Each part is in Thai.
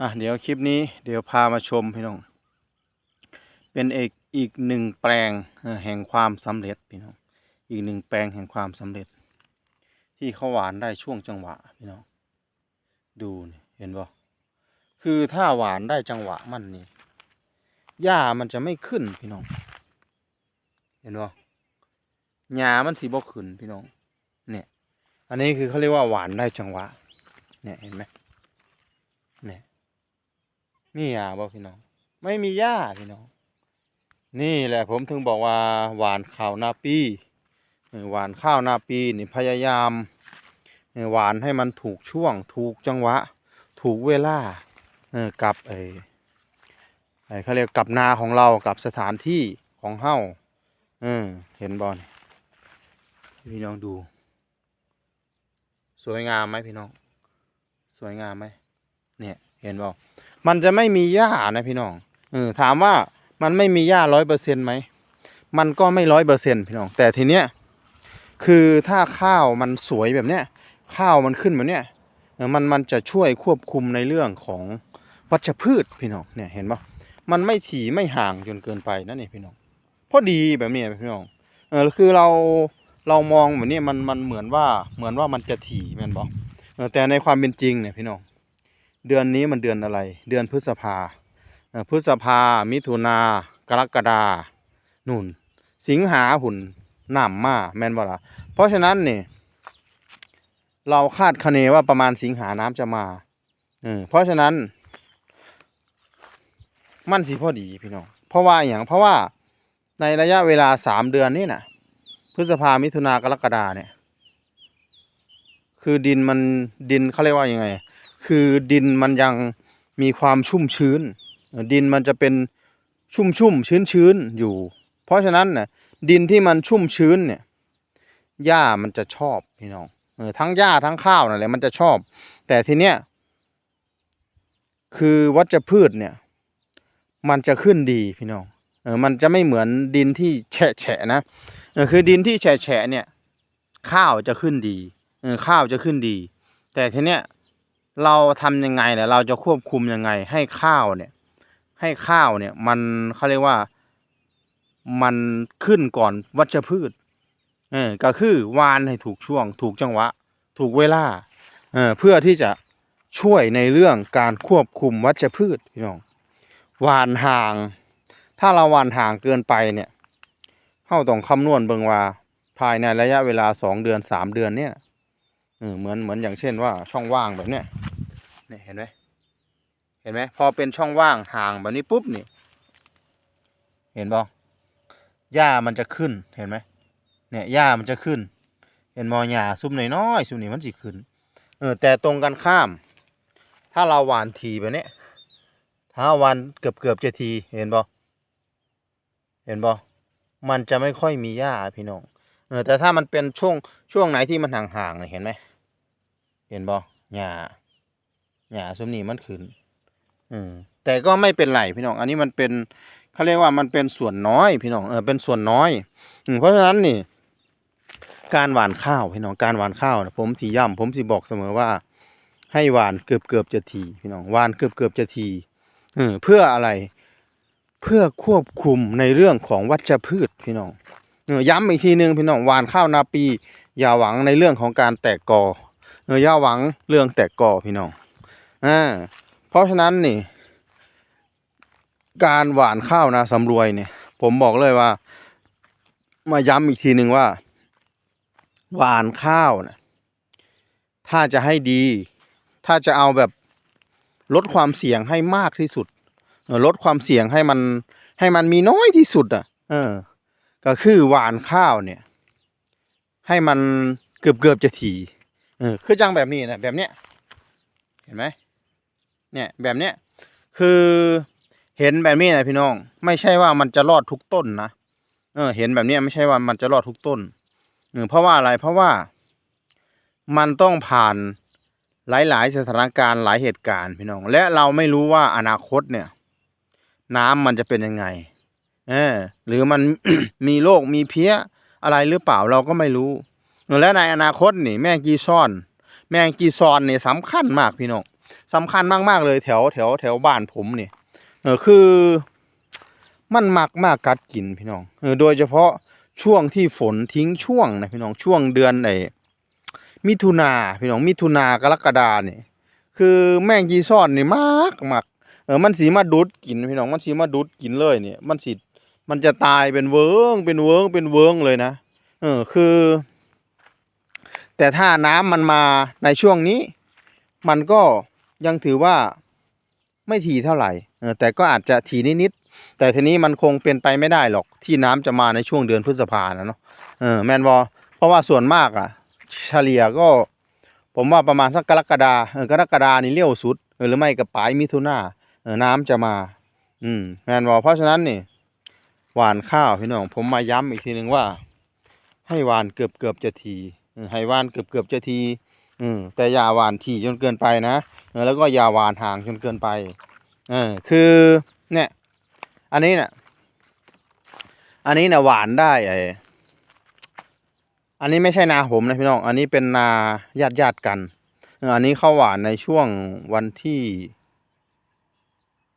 อะเดี๋ยวคลิปนี้เดี๋ยวพามาชมพี่น้อง เป็นเอกอีกหนึ่งแปลงแห่งความสำเร็จพี่น้อง อีกหนึ่งแปลงแห่งความสำเร็จ ที่เขาหวานได้ช่วงจังหวะพี่น้อง ดูนี่เห็นบ่คือถ้าหวานได้จังหวะมันนี่หญ้ามันจะไม่ขึ้นพี่น้อง เห็นบ่หญ้ามันสีบ่ขึ้นพี่น้อง เนี่ย อันนี้คือเขาเรียกว่าหวานได้จังหวะ เนี่ยเห็นไหมเนี่ย มีหญ้าบ่พี่น้อง ไม่มีหญ้าพี่น้อง นี่แหละผมถึงบอกว่าหวานข้าวนาปีหวานข้าวนาปีนี่พยายามหวานให้มันถูกช่วง ถูกจังหวะ ถูกเวลาเออกับไอ้ไอ้เขาเรียกกับนาของเรากับสถานที่ของเฮาเออเห็นบอลพี่น้องดู สวยงามไหมพี่น้อง สวยงามไหมเนี่ย เห็นบ่ มันจะไม่มีหญ้านะพี่น้องเออถามว่ามันไม่มีหญ้าร้อยเปอร์เซ็นต์ไหมมันก็ไม่ร้อยเปอร์เซ็นต์พี่น้องแต่ทีเนี้ยคือถ้าข้าวมันสวยแบบเนี้ยข้าวมันขึ้นแบบเนี้ยเออมันมันจะช่วยควบคุมในเรื่องของวัชพืชพี่น้องเนี่ยเห็นปะมันไม่ถี่ไม่ห่างจนเกินไปนะนี่พี่น้องพอดีแบบนี้พี่น้องเออคือเราเรามองแบบนี้มันมันเหมือนว่าเหมือนว่ามันจะถี่แม่นบอกแต่ในความเป็นจริงเนี่ยพี่น้อง เดือนนี้มันเดือนอะไร เดือนพฤษภาพฤษภา มิถุนากรกฎานุ่น สิงหาหุ่นหนำมาแมนบ่ล่ะเพราะฉะนั้นนี่ เราคาดคะเนว่าประมาณสิงหาน้ำจะมาเออเพราะฉะนั้น มันสิพอดีพี่น้องเพราะว่าอย่างเพราะว่าในระยะเวลาสามเดือนนี่นะพฤษภามิถุนากรกฎาเนี่ย คือดินมันดินเขาเรียกว่ายังไง คือดินมันยังมีความชุ่มชื้น ดินมันจะเป็นชุ่มชุ่มชื้นชื้นอยู่ เพราะฉะนั้นน่ะดินที่มันชุ่มชื้นเนี่ยหญ้ามันจะชอบพี่น้องเออทั้งหญ้าทั้งข้าวนั่นแหละมันจะชอบ แต่ทีเนี้ยคือวัชพืชเนี่ย มันจะขึ้นดีพี่น้องเออมันจะไม่เหมือนดินที่แฉะแฉะนะเออคือดินที่แฉะแฉะเนี่ย ข้าวจะขึ้นดีเออข้าวจะขึ้นดี แต่ทีเนี้ย เราทำยังไงล่ะเราจะควบคุมยังไง ให้ข้าวเนี่ย ให้ข้าวเนี่ย มันเขาเรียกว่ามันขึ้นก่อนวัชพืช เออก็คือวานให้ถูกช่วง ถูกจังหวะ ถูกเวลา เออเพื่อที่จะช่วยในเรื่องการควบคุมวัชพืชพี่น้องวานห่าง ถ้าเราวานห่างเกินไปเนี่ยเฮาต้องคำนวณเบิงว่าภายในระยะเวลาสองเดือนสามเดือนเนี่ย เหมือนเหมือนอย่างเช่นว่าช่องว่างแบบเนี้ยเนี่ยเห็นไหมเห็นไหมพอเป็นช่องว่างห่างแบบนี้ปุ๊บนี่ เห็นบ่หญ้ามันจะขึ้นเห็นไหมเนี่ยหญ้ามันจะขึ้น เห็นมอหญ้าซุ่มน้อยๆซุ่มนี้มันสิขึ้น เออ แต่ตรงกันข้าม ถ้าเราหวานทีแบบเนี้ยถ้าหวานเกือบเกือบจะทีเห็นบ่เห็นบ่มันจะไม่ค่อยมีหญ้าพี่น้องเออแต่ถ้ามันเป็นช่วงช่วงไหนที่มันห่างๆเนี่ยเห็นไหม เห็นบ่หญ้าหญ้าซุมนี้มันขึ้นอืมแต่ก็ไม่เป็นไรพี่น้อง อันนี้มันเป็นเขาเรียกว่ามันเป็นส่วนน้อยพี่น้อง เออ เป็นส่วนน้อย อืมเพราะฉะนั้นนี่ การหว่านข้าวพี่น้อง การหว่านข้าวนะผมสีย้ำผมสีบอกเสมอว่า ให้หว่านเกือบเกือบจะทีพี่น้อง หว่านเกือบเกือบจะทีเออเพื่ออะไร เพื่อควบคุมในเรื่องของวัชพืชพี่น้องเออย้ำอีกทีหนึ่งพี่น้องหวานข้าวนาปี อย่าหวังในเรื่องของการแตกกอ เอออย่าหวังเรื่องแตกกอพี่น้องอ่าเพราะฉะนั้นนี่ การหวานข้าวนาสำรวยเนี่ย ผมบอกเลยว่า มาย้ำอีกทีหนึ่งว่า หวานข้าวนะถ้าจะให้ดี ถ้าจะเอาแบบลดความเสี่ยงให้มากที่สุดลดความเสี่ยงให้มันให้มันมีน้อยที่สุดอะ เออ ก็คือหวานข้าวเนี่ย ให้มันเกือบเกือบจะถี่ เออคือจังแบบนี้นะแบบเนี้ยเห็นไหมเนี่ยแบบเนี้ยคือเห็นแบบนี้นะพี่น้อง ไม่ใช่ว่ามันจะรอดทุกต้นนะเออ เห็นแบบเนี้ยไม่ใช่ว่ามันจะรอดทุกต้นเออเพราะว่าอะไรเพราะว่า มันต้องผ่านหลาย ๆ สถานการณ์หลายเหตุการณ์พี่น้อง และเราไม่รู้ว่าอนาคตเนี่ย น้ำมันจะเป็นยังไงเออหรือมันมีโรคมีเพี้ยอะไรหรือเปล่าเราก็ไม่รู้ และในอนาคตนี่แมงกีซ่อน แมงกีซอนนี่สำคัญมากพี่น้องสำคัญมากๆเลยแถวแถวแถวบ้านผมนี่เออคือมันมักมากกัดกินพี่น้องเออโดยเฉพาะช่วงที่ฝนทิ้งช่วงนะพี่น้องช่วงเดือนไหนมิถุนาพี่น้องมิถุนากรกฎาเนี่ยคือแมงจีซ่อนนี่มากมากเออมันสีมาดูดกินพี่น้องมันสีมาดูดกินเลยเนี่ยมันสิมันจะตายเป็นเวิงเป็นเวิงเป็นเวิงเลยนะเออคือ แต่ถ้าน้ำมันมาในช่วงนี้ มันก็ยังถือว่าไม่ถี่เท่าไหร่เออแต่ก็อาจจะถี่นิดๆแต่ทีนี้มันคงเป็นไปไม่ได้หรอกที่น้ำจะมาในช่วงเดือนพฤษภานะเนาะเออแมนบอเพราะว่าส่วนมากอะ เฉลี่ยก็ ผมว่าประมาณสักกรกฎาเออกรกฎานี่เลี้ยวสุดหรือไม่ก็ปลายมิถุนาเออน้ำจะมา อืมแมนบอเพราะฉะนั้นนี่หวานข้าวพี่น้องผมมาย้ำอีกทีหนึ่งว่า ให้หวานเกือบเกือบจะที ให้หวานเกือบเกือบจะทีอืมแต่อย่าหวานถี่จนเกินไปนะแล้วก็อย่าหวานห่างจนเกินไปเออคือเนี่ยอันนี้เนี่ยอันนี้เนี่ยหวานได้ไออันนี้ไม่ใช่นาผมนะพี่น้อง อันนี้เป็นนาญาติญาติกัน อันนี้เข้าหวานในช่วงวันที่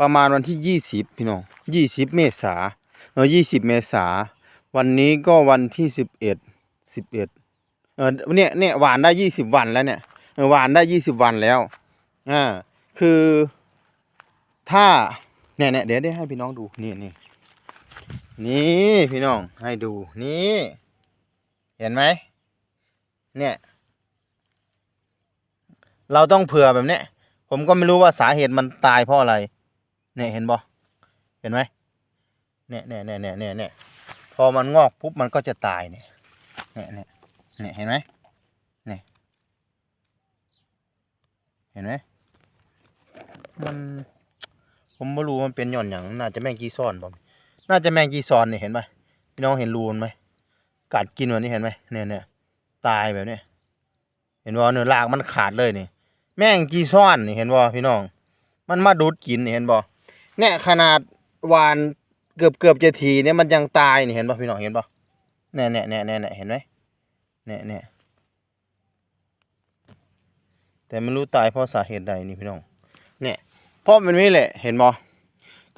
ประมาณวันที่ยี่สิบพี่น้องยี่สิบเมษาเออยี่สิบเมษา วันนี้ก็วันที่สิบเอ็ดสิบเอ็ด เออเนี่ยเนี่ยหวานได้ยี่สิบวันแล้วเนี่ยหวานได้ยี่สิบวันแล้วอ่าคือถ้าเนี่ยเนี่ยเดี๋ยวได้ให้พี่น้องดูนี่นี่นี่พี่น้องให้ดูนี่เห็นไหมเนี่ย เราต้องเผื่อแบบเนี้ยผมก็ไม่รู้ว่าสาเหตุมันตายเพราะอะไร เนี่ยเห็นบ่เห็นไหมเนี่ยเนี่ยเนี่ยเนี่ยเนี่ยเนี่ยพอมันงอกปุ๊บมันก็จะตายเนี่ยเนี่ยเนี่ย เนี่ยเห็นไหมเนี่ยเห็นไหมมันผมไม่รู้มันเป็นหย่อนอย่างน่าจะแมงกีซ้อนบ่น่าจะแมงกีซ้อนเนี่ยเห็นไหมพี่น้องเห็นรูมันไหมกัดกินแบบนี้เห็นไหมเนี่ยเนี่ยตายแบบนี้เห็นว่าเนื้อรากมันขาดเลยนี่แมงกีซ้อนนี่เห็นบ่พี่น้อง มันมาดูดกินนี่เห็นบ่เนี่ยขนาดวานเกือบเกือบจะทีเนี่ยมันยังตายนี่เห็นบ่พี่น้องเห็นบ่เนี่ยเนี่ยเนี่ยเนี่ยเนี่ยเห็นไหม เนี่ยเนี่ยแต่ไม่รู้ตายเพราะสาเหตุใดนี่พี่น้อง เนี่ยเพราะมันนี่แหละเห็นบ่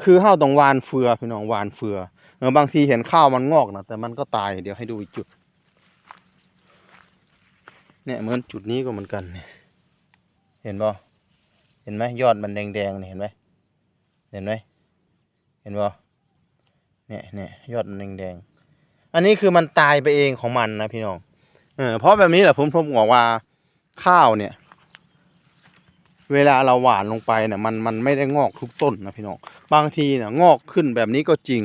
คือข้าวต้องวานเฟือพี่น้องวานเฟือเออบางทีเห็นข้าวมันงอกนะแต่มันก็ตายเดี๋ยวให้ดูอีกจุด เนี่ยเหมือนจุดนี้ก็เหมือนกันเนี่ยเห็นบ่เห็นไหมยอดมันแดงๆเนี่ยเห็นไหมเห็นไหมเห็นบ่เนี่ยเนี่ยยอดมันแดงๆอันนี้คือมันตายไปเองของมันนะพี่น้อง เออเพราะแบบนี้แหละผมผมบอกว่าข้าวเนี่ย เวลาเราหว่านลงไปเนี่ยมันมันไม่ได้งอกทุกต้นนะพี่น้องบางทีเนี่ยงอกขึ้นแบบนี้ก็จริง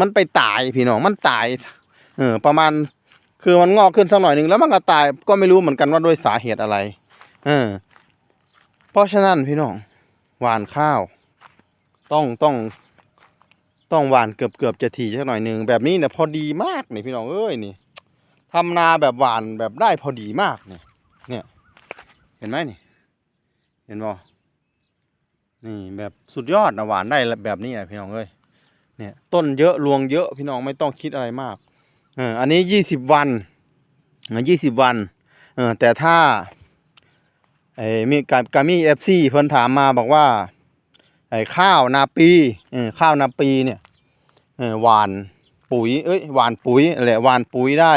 มันไปตายพี่น้องมันตายเออประมาณคือมันงอกขึ้นสักหน่อยหนึ่งแล้วมันก็ตายก็ไม่รู้เหมือนกันว่าด้วยสาเหตุอะไร เออ เพราะฉะนั้นพี่น้องหว่านข้าว ต้องต้องต้องหว่านเกือบเกือบจะถี่สักหน่อยหนึ่งแบบนี้เนี่ยพอดีมากนี่พี่น้องเอ้ยนี่ ทำนาแบบหวานแบบได้พอดีมากเนี่ย เนี่ย เห็นไหมนี่ เห็นบ่นี่แบบสุดยอดนะหวานได้แบบนี้นะพี่น้องเอ้ย เนี่ยต้นเยอะรวงเยอะพี่น้องไม่ต้องคิดอะไรมาก เอออันนี้ยี่สิบวันยี่สิบวัน เออแต่ถ้าไอ้มีกากามีเอฟซีเพิ่นถามมาบอกว่าไอ้ข้าวนาปีเออข้าวนาปีเนี่ยเออหวาน ปุ๋ยเอ้ยหวานปุ๋ยอะไรหวานปุ๋ยได้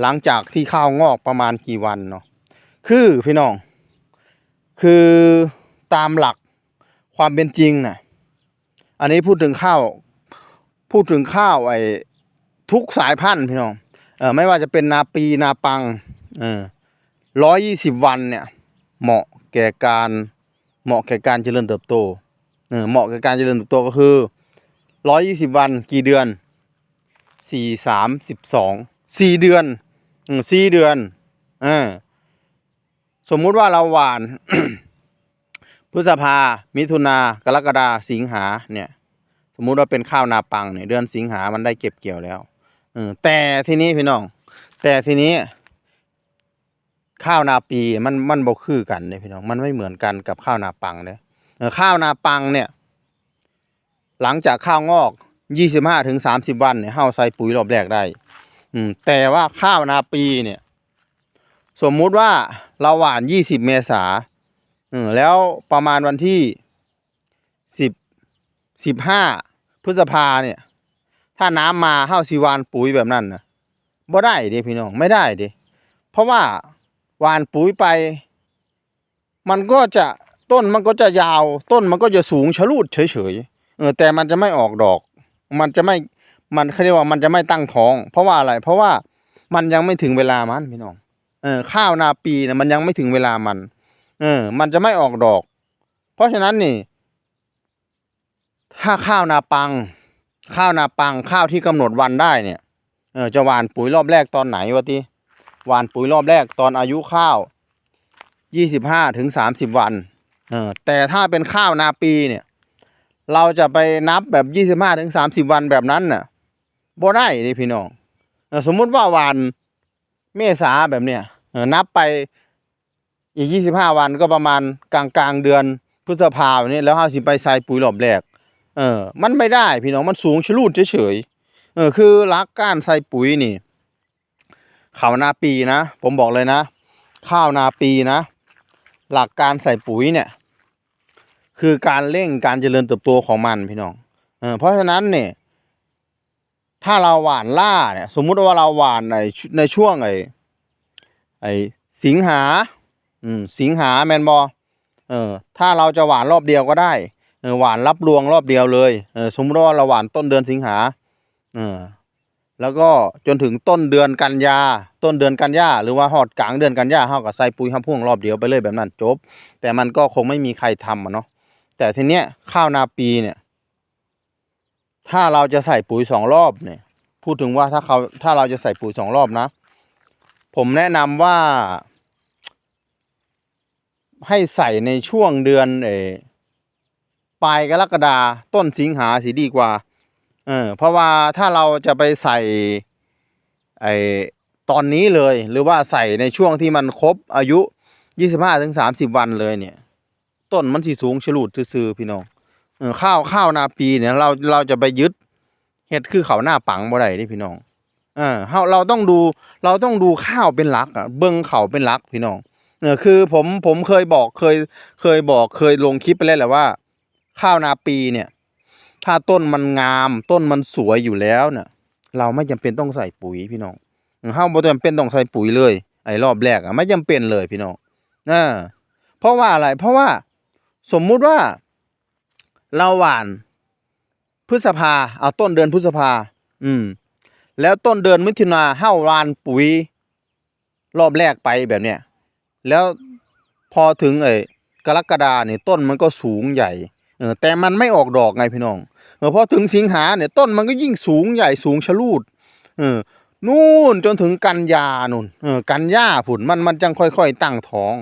หลังจากที่ข้าวงอกประมาณกี่วันเนาะคือพี่น้อง คือตามหลักความเป็นจริงน่ะอันนี้พูดถึงข้าว พูดถึงข้าวไอ้ทุกสายพันธุ์พี่น้องเออไม่ว่าจะเป็นนาปีนาปังเออร้อยยี่สิบวันเนี่ย เหมาะแก่การเหมาะแก่การเจริญเติบโตเออเหมาะแกับการเจริญเติบโตก็คือร้อยยี่สิบวันกี่เดือน สี่สามสิบสองสี่เดือนสี่เดือนอ่าสมมุติว่าเราหวาน พฤษภา มิถุนากรกฎาสิงหาเนี่ย สมมุติว่าเป็นข้าวนาปังเนี่ยเดือนสิงหามันได้เก็บเกี่ยวแล้วอแต่ทีนี้พี่น้อง แต่ทีนี้ ข้าวนาปีมันมันบ่คือกันเนี่ยพี่น้องมันไม่เหมือนกันกับข้าวนาปังเนี่ยข้าวนาปังเนี่ย หลังจากข้าวงอก ยี่สิบห้าถึงสามสิบวันเนี่ยเฮาใส่ปุ๋ยรอบแรกได้ อืม แต่ว่าข้าวนาปีเนี่ย สมมุติว่าเราหว่านยี่สิบเมษาเออแล้วประมาณวันที่สิบสิบห้าพฤษภาเนี่ย ถ้าน้ำมาเฮาสิหวานปุ๋ยแบบนั้นนะบ่ได้เด้พี่น้องไม่ได้เด้เพราะว่าหวานปุ๋ยไป มันก็จะต้นมันก็จะยาว ต้นมันก็จะสูงชะลูดเฉยๆเออแต่มันจะไม่ออกดอก มันจะไม่มันเขาเรียกว่ามันจะไม่ตั้งท้อง เพราะว่าอะไร เพราะว่ามันยังไม่ถึงเวลามันพี่น้องเออข้าวนาปีนะมันยังไม่ถึงเวลามัน เออ มันจะไม่ออกดอก เพราะฉะนั้นนี่ ถ้าข้าวนาปัง ข้าวนาปังข้าวที่กำหนดวันได้เนี่ย เออจะหวานปุ๋ยรอบแรกตอนไหนวะทีหวานปุ๋ยรอบแรกตอนอายุข้าวยี่สิบห้าถึงสามสิบวัน เออแต่ถ้าเป็นข้าวนาปีเนี่ย เราจะไปนับแบบยี่สิบห้าถึงสามสิบวันแบบนั้นน่ะบ่ได้นี่พี่น้องสมมุติว่าวานเมษาแบบเนี้ยนับไปอีกยี่สิบห้าวันก็ประมาณกลางกลางเดือนพฤษภาแบบนี้แล้วห้าสิไปใส่ปุ๋ยรอบแรกเออมันไม่ได้พี่น้องมันสูงชะลูดเฉยๆเออคือรักกานใส่ปุ๋ยนี่ข้าวนาปีนะ ผมบอกเลยนะ ข้าวนาปีนะ หลักการใส่ปุ๋ยเนี่ย คือการเร่งการเจริญเติบโตของมันพี่น้องเออเพราะฉะนั้นเนี่ยถ้าเราหว่านล่าเนี่ย สมมุติว่าเราหว่านในในช่วงไอ้ไอ้สิงหา อืมสิงหาแมนบอเออถ้าเราจะหว่านรอบเดียวก็ได้เออหวานรับรวงรอบเดียวเลยเออสมมติว่าเราหวานต้นเดือนสิงหาเออแล้วก็จนถึงต้นเดือนกันยาต้นเดือนกันยาหรือว่าฮอดกลางเดือนกันยาเฮาก็ใส่ปุ๋ยห้าพ่วงรอบเดียวไปเลยแบบนั้นจบ แต่มันก็คงไม่มีใครทำอะเนาะ แต่ทีเนี้ยข้าวนาปีเนี่ย ถ้าเราจะใส่ปุ๋ยสองรอบเนี่ย พูดถึงว่าถ้าเขาถ้าเราจะใส่ปุ๋ยสองรอบนะ ผมแนะนำว่า ให้ใส่ในช่วงเดือนเอปลายกรกฎาต้นสิงหาสีดีกว่า เออ เพราะว่าถ้าเราจะไปใส่ ไอตอนนี้เลย หรือว่าใส่ในช่วงที่มันครบอายุยี่สิบห้าถึงสามสิบวันเลยเนี่ย ต้นมันสีสูงฉลูดซื่อๆพี่น้องข้าวข้าวนาปีเนี่ยเราเราจะไปยึดเฮ็ดคือเขาหน้าปังบ่ได้เดิพี่น้องเออเฮาเราต้องดูเราต้องดูข้าวเป็นหลักอะเบิ่งเขาเป็นหลักพี่น้องเออคือผมผมเคยบอกเคยเคยบอกเคยลงคลิปไปแล้วแหละว่า ข้าวนาปีเนี่ย ถ้าต้นมันงามต้นมันสวยอยู่แล้วเนี่ยเราไม่จำเป็นต้องใส่ปุ๋ยพี่น้องเออเฮาบ่จำเป็นต้องใส่ปุ๋ยเลย ไอ้รอบแรกอะไม่จำเป็นเลยพี่น้องอ่าเพราะว่าอะไรเพราะว่า สมมุติว่า เราหว่านพฤษภาเอาต้นเดือนพฤษภา อืม แล้วต้นเดือนมิถุนาเฮาวานปุ๋ย รอบแรกไปแบบเนี้ยแล้วพอถึงไอ้กรกฎาเนี่ยต้นมันก็สูงใหญ่เออแต่มันไม่ออกดอกไงพี่น้องเออพอถึงสิงหาเนี่ยต้นมันก็ยิ่งสูงใหญ่สูงชะลูดเออนู่นจนถึงกันยานู่นเออกันยาผุนมันมันจังค่อยๆตั้งท้อง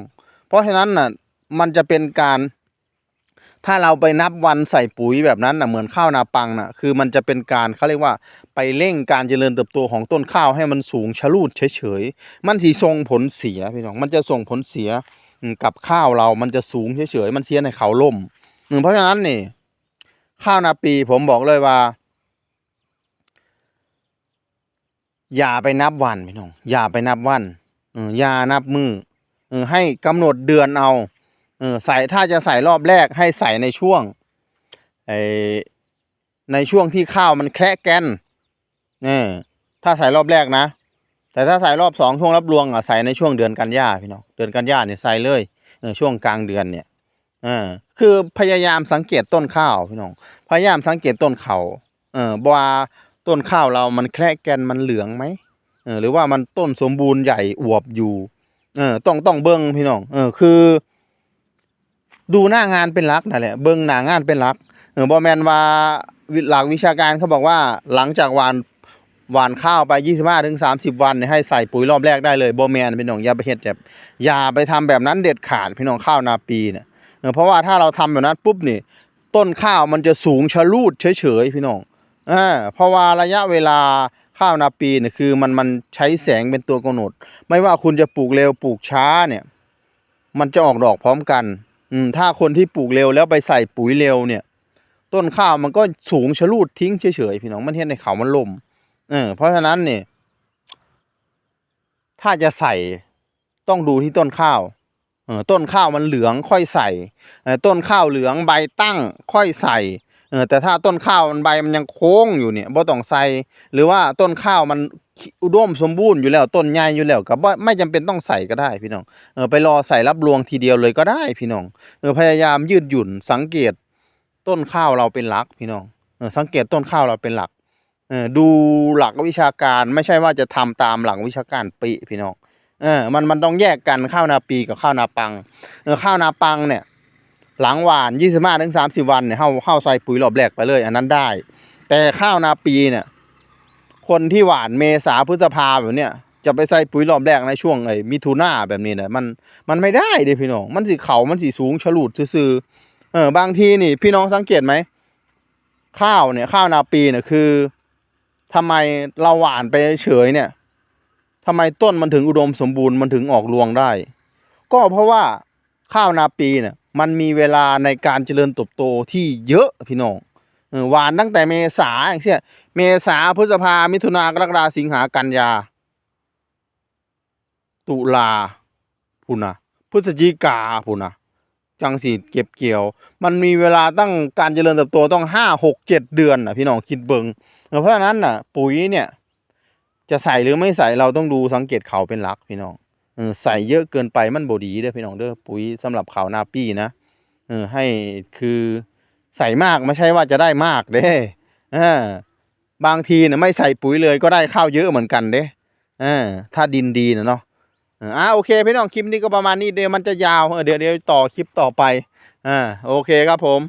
เพราะฉะนั้นน่ะมันจะเป็นการ ถ้าเราไปนับวันใส่ปุ๋ยแบบนั้นน่ะเหมือนข้าวนาปังน่ะคือมันจะเป็นการเขาเรียกว่าไปเร่งการเจริญเติบโตของต้นข้าวให้มันสูงชะลูดเฉยๆมันสีส่งผลเสียพี่น้องมันจะส่งผลเสียกับข้าวเรามันจะสูงเฉยๆมันเสียในเขาล่มอืมเพราะฉะนั้นนี่ข้าวนาปีผมบอกเลยว่า อย่าไปนับวันพี่น้องอย่าไปนับวันอย่านับมือเออให้กำหนดเดือนเอา เออใส่ถ้าจะใส่รอบแรกให้ใส่ในช่วงไอในช่วงที่ข้าวมันแคะแกนเออถ้าใส่รอบแรกนะ แต่ถ้าใส่รอบสองช่วงรับรวงอะใส่ในช่วงเดือนกันยาพี่น้องเดือนกันยาเนี่ยใส่เลยเออช่วงกลางเดือนเนี่ยอ่าคือพยายามสังเกตต้นข้าวพี่น้องพยายามสังเกตต้นเขาเออว่าต้นข้าวเรามันแคะแกนมันเหลืองไหมเออหรือว่ามันต้นสมบูรณ์ใหญ่อวบอยู่เออต้องต้องเบิ้งพี่น้องเออคือ ดูหน้างานเป็นหลักนั่นแหละเบิ้งหน้างานเป็นหลักเออบอแมนว่าหลักวิชาการเขาบอกว่าหลังจากหวานหวานข้าวไป 25ถึง30 วันให้ใส่ปุ๋ยรอบแรกได้เลยบอแมนพี่น้องอย่าไปเฮ็ดแบบอย่าไปทำแบบนั้นเด็ดขาดพี่น้องข้าวนาปีเนี่ยเพราะว่าถ้าเราทำแบบนั้นปุ๊บนี่ต้นข้าวมันจะสูงชะลูดเฉยๆพี่น้องอ่าเพราะว่าระยะเวลาข้าวนาปีเนี่ยคือมันมันใช้แสงเป็นตัวกำหนด ไม่ว่าคุณจะปลูกเร็วปลูกช้าเนี่ย มันจะออกดอกพร้อมกัน อืมถ้าคนที่ปลูกเร็วแล้วไปใส่ปุ๋ยเร็วเนี่ย ต้นข้าวมันก็สูงชะลูดทิ้งเฉยๆพี่น้องมันเห็นในเขามันล่มเออเพราะฉะนั้นเนี่ย ถ้าจะใส่ต้องดูที่ต้นข้าวเออต้นข้าวมันเหลืองค่อยใส่เออต้นข้าวเหลืองใบตั้งค่อยใส่เออแต่ถ้าต้นข้าวมันใบมันยังโค้งอยู่เนี่ยบ่ต้องใส่หรือว่าต้นข้าวมัน อุดมสมบูรณ์อยู่แล้วต้นใหญ่อยู่แล้วก็บ่ไม่จำเป็นต้องใส่ก็ได้พี่น้องเออไปรอใส่รับรวงทีเดียวเลยก็ได้พี่น้องเออพยายามยืดหยุ่นสังเกตต้นข้าวเราเป็นหลักพี่น้องเออสังเกตต้นข้าวเราเป็นหลักเออดูหลักวิชาการไม่ใช่ว่าจะทำตามหลักวิชาการปิพี่น้องเออมันมันต้องแยกกันข้าวนาปีกับข้าวนาปังเออข้าวนาปังเนี่ยหลังหวานยี่สิบห้าถึงสามสิบวันเนี่ยเข้าเข้าใส่ปุ๋ยรอบแรกไปเลย อันนั้นได้ แต่ข้าวนาปีเนี่ย คนที่หวานเมษาพฤษภาแบบเนี้ยจะไปใส่ปุ๋ยรอบแรกในช่วงไอ้มิถุนาแบบนี้นี่ยมันมันไม่ได้เด้พี่น้องมันสิเขามันสิสูงฉลูดซื่อเออบางทีนี่ พี่น้องสังเกตไหมข้าวเนี่ยข้าวนาปีเนี่ยคือทำไมเราหวานไปเฉยเนี่ยทำไมต้นมันถึงอุดมสมบูรณ์มันถึงออกรวงได้ ก็เพราะว่าข้าวนาปีเนี่ยมันมีเวลาในการเจริญเติบโตที่เยอะพี่น้อง หวานตั้งแต่เมษาอย่างเช่นเมษาพฤษภามิถุนากรกฎาสิงหากันยา ตุลาพูนนะพฤศจิกาพูนนะจังสีเก็บเกี่ยว มันมีเวลาตั้งการเจริญเติบโตต้องห้าหกเจ็ดเดือนนะพี่น้องคิดเบิงเออเพราะฉะนั้นน่ะ ปุ๋ยเนี่ย จะใส่หรือไม่ใส่เราต้องดูสังเกตเขาเป็นหลักพี่น้องเออใส่เยอะเกินไปมันบดีเด้อพี่น้องเด้อปุ๋ยสำหรับเขาหน้าปี้นะเออให้คือ ใส่มากไม่ใช่ว่าจะได้มากเด้อ่าบางทีเนี่ยไม่ใส่ปุ๋ยเลยก็ได้ข้าวเยอะเหมือนกันเด้อ่าถ้าดินดีนะเนาะอ่าโอเคพี่น้องคลิปนี้ก็ประมาณนี้เดี๋ยวมันจะยาวเดี๋ยวเดี๋ยวต่อคลิปต่อไปอ่าโอเคครับผม